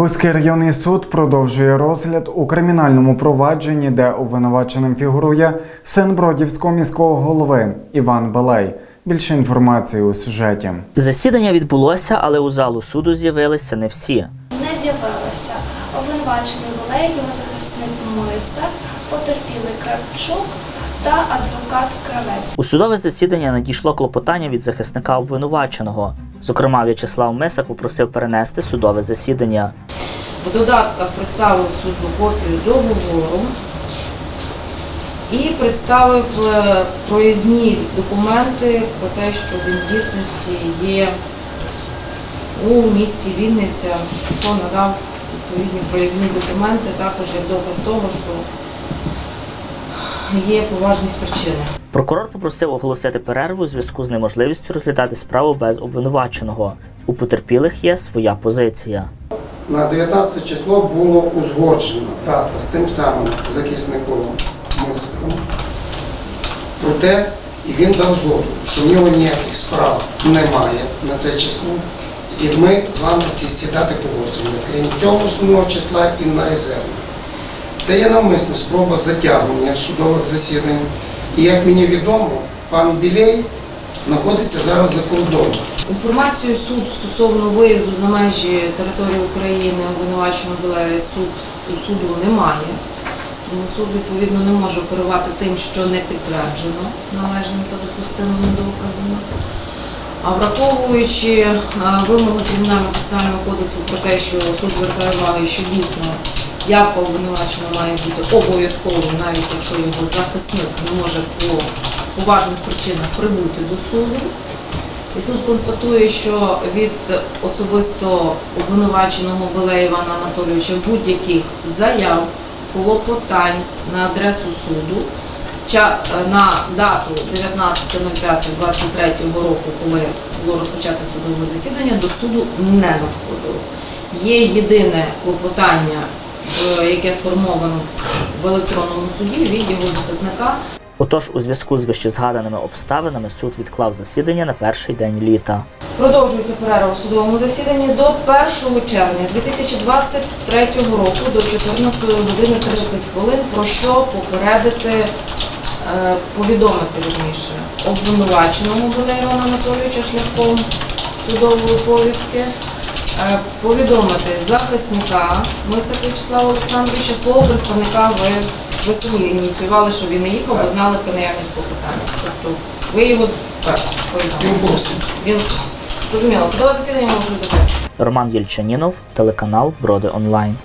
Бузький районний суд продовжує розгляд у кримінальному провадженні, де обвинуваченим фігурує син Бродівського міського голови Іван Балей. Більше інформації у сюжеті. Засідання відбулося, але у залу суду з'явилися не всі. не з'явилося. Обвинувачений Волей, його захисник Мойса, потерпілий Кравчук та адвокат Кравець. У судове засідання надійшло клопотання від захисника обвинуваченого. Зокрема, В'ячеслав Мисак попросив перенести судове засідання. В додатках представив судну копію договору і представив е, проїзні документи про те, що він в дійсності є у місті Вінниця, що надав відповідні проїзні документи, також як доказ того, що є поважність причини. Прокурор попросив оголосити перерву у зв'язку з неможливістю розглядати справу без обвинуваченого. У потерпілих є своя позиція. На 19 число було узгоджено дата з тим самим захисником Мисиком. Проте і він дав згоду, що в нього ніяких справ немає на це число. І ми з вами ці сідати погоджені, крім цього основного числа і на резервне. Це є навмисна спроба затягування судових засідань. І як мені відомо, пан Білей знаходиться зараз за кордоном. Інформацію суд стосовно виїзду за межі території України обвинуваченого Білея суд у суду немає. Тому суд відповідно не може оперувати тим, що не підтверджено належними та допустимими доказами. А враховуючи е, вимоги кримінального процесуального кодексу про те, що суд звертає увагу, що дійсно явка обвинуваченого має бути обов'язковою, навіть якщо його захисник не може по поважних причинах прибути до суду. І суд констатує, що від особисто обвинуваченого Белея Івана Анатолійовича будь-яких заяв, клопотань на адресу суду на дату 19.05.23 року, коли було розпочато судове засідання, до суду не надходило. Є єдине клопотання, е, яке сформовано в електронному суді від його захисника Отож, у зв'язку з вищезгаданими обставинами суд відклав засідання на перший день літа. Продовжується перерва в судовому засіданні до 1 червня 2023 року до 14 години 30 хвилин, про що попередити, е, повідомити вірніше обвинуваченому Івана Анатолійовича шляхом судової повістки, е, повідомити захисника Мисак Вячеслава Олександровича, свого представника ви, ви самі ініціювали, що він не їхав, бо знали про наявність клопотання. Тобто ви його Так, він в курсі. Він зрозуміло, судове засідання можемо закрити. Роман Єльчанінов, телеканал Броди Онлайн.